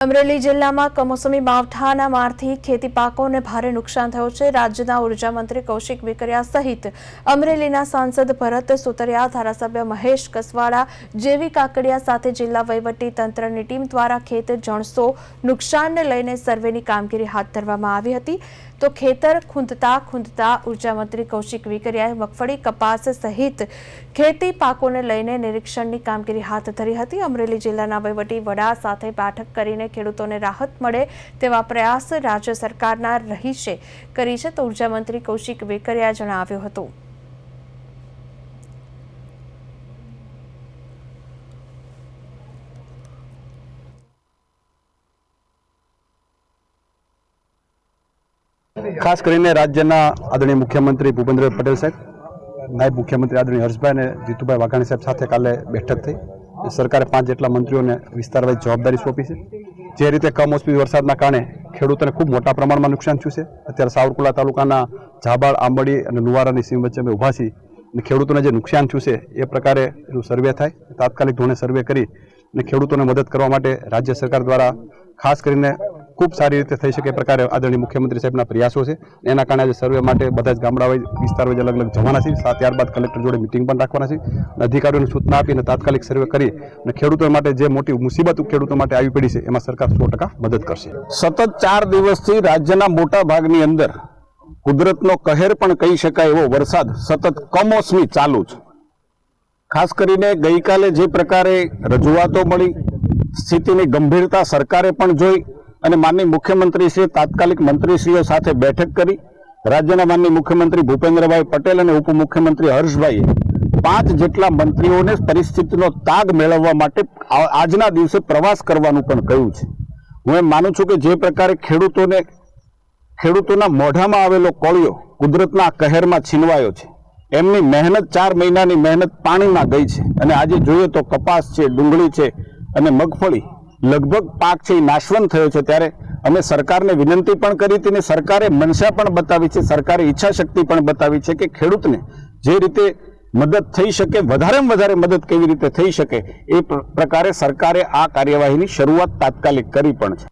અમરેલી જિલ્લામાં કમોસમી માવઠાના મારથી ખેતી પાકોને ભારે નુકસાન થયું છે. રાજ્યના ઊર્જા મંત્રી કૌશિક વિકરિયા સહિત અમરેલીના સાંસદ ભરત સુતરિયા, ધારાસભ્ય મહેશ કસવાડા જેવી કાકડિયા સાથે જિલ્લા વહીવટી તંત્રની ટીમ દ્વારા ખેત જણસો નુકસાનને લઈને સર્વેની કામગીરી હાથ ધરવામાં આવી હતી. તો ખેતર ખૂંદતા ખૂંદતા ઉર્જામંત્રી કૌશિક વિકરિયાએ મગફળી કપાસ સહિત ખેતી પાકોને લઈને નિરીક્ષણની કામગીરી હાથ ધરી હતી. અમરેલી જિલ્લાના વહીવટી વડા સાથે બેઠક કરીને ખેડૂતોને રાહત મળે તેવા પ્રયાસ રાજ્ય સરકારના રહીશે કરી છે, તો ઊર્જા મંત્રી કૌશિક વેકરિયા જણાવ્યું હતું. ખાસ કરીને રાજ્યના આદરણીય મુખ્યમંત્રી ભૂપેન્દ્રભાઈ પટેલ સાહેબ, નાયબ મુખ્યમંત્રી આદરણીય હર્ષભાઈ અને જીતુભાઈ વાઘાણી સાહેબ સાથે કાલે બેઠક થઈ. સરકારે પાંચ જેટલા મંત્રીઓને વિસ્તારવાઇઝ જવાબદારી સોંપી છે. જે રીતે કમોસમી વરસાદના કારણે ખેડૂતોને ખૂબ મોટા પ્રમાણમાં નુકસાન થયું છે, અત્યારે સાવરકુલા તાલુકાના ઝાબાળ, આંબડી અને લુવારાની સીમ વચ્ચે અમે ઊભા છીએ અને ખેડૂતોને જે નુકસાન થયું છે, એ પ્રકારે એનું સર્વે થાય. તાત્કાલિક ધોરણે સર્વે કરી અને ખેડૂતોને મદદ કરવા માટે રાજ્ય સરકાર દ્વારા ખાસ કરીને ખૂબ સારી રીતે થઈ શકે પ્રકારે આદરણીય મુખ્યમંત્રી સાહેબના પ્રયાસો છે. એના કારણે આજે સર્વે માટે બધા જ ગામડા વિસ્તાર અલગ અલગ જવાના છે ત્યારબાદ કલેક્ટર જોડે મિટિંગ પણ રાખવાના છે. અને અધિકારીઓને સૂચના આપીને તાત્કાલિક સર્વે કરી અને ખેડૂતો માટે જે મોટી મુસીબત ખેડૂતો માટે આવી પડી છે, એમાં સરકાર સો મદદ કરશે. સતત ચાર દિવસથી રાજ્યના મોટા ભાગની અંદર કુદરતનો કહેર પણ કહી શકાય એવો વરસાદ સતત કમોસમી ચાલુ છે. ખાસ કરીને ગઈકાલે જે પ્રકારે રજૂઆતો મળી, સ્થિતિની ગંભીરતા સરકારે પણ જોઈ અને માનનીય મુખ્યમંત્રીશ્રીએ તાત્કાલિક મંત્રીશ્રીઓ સાથે બેઠક કરી. રાજ્યના માનનીય મુખ્યમંત્રી ભૂપેન્દ્રભાઈ પટેલ અને ઉપમુખ્યમંત્રી હર્ષભાઈએ પાંચ જેટલા મંત્રીઓને પરિસ્થિતિનો તાગ મેળવવા માટે આજના દિવસે પ્રવાસ કરવાનું પણ કહ્યું છે. હું એમ માનું છું કે જે પ્રકારે ખેડૂતોને ખેડૂતોના મોઢામાં આવેલો કોળિયો કુદરતના કહેરમાં છીનવાયો છે. એમની મહેનત ચાર મહિનાની મહેનત પાણીમાં ગઈ છે. અને આજે જોઈએ તો કપાસ છે, ડુંગળી છે અને મગફળી લગભગ પાક છે એ નાશવંત થયો છે ત્યારે અમે સરકારને વિનંતી પણ કરી હતી અને સરકારે મનસા પણ બતાવી છે, સરકારે ઈચ્છાશક્તિ પણ બતાવી છે કે ખેડૂતને જે રીતે મદદ થઈ શકે, વધારેમાં વધારે મદદ કેવી રીતે થઈ શકે એ પ્ર- પ્રકારે સરકારે આ કાર્યવાહીની શરૂઆત તાત્કાલિક કરી પણ છે.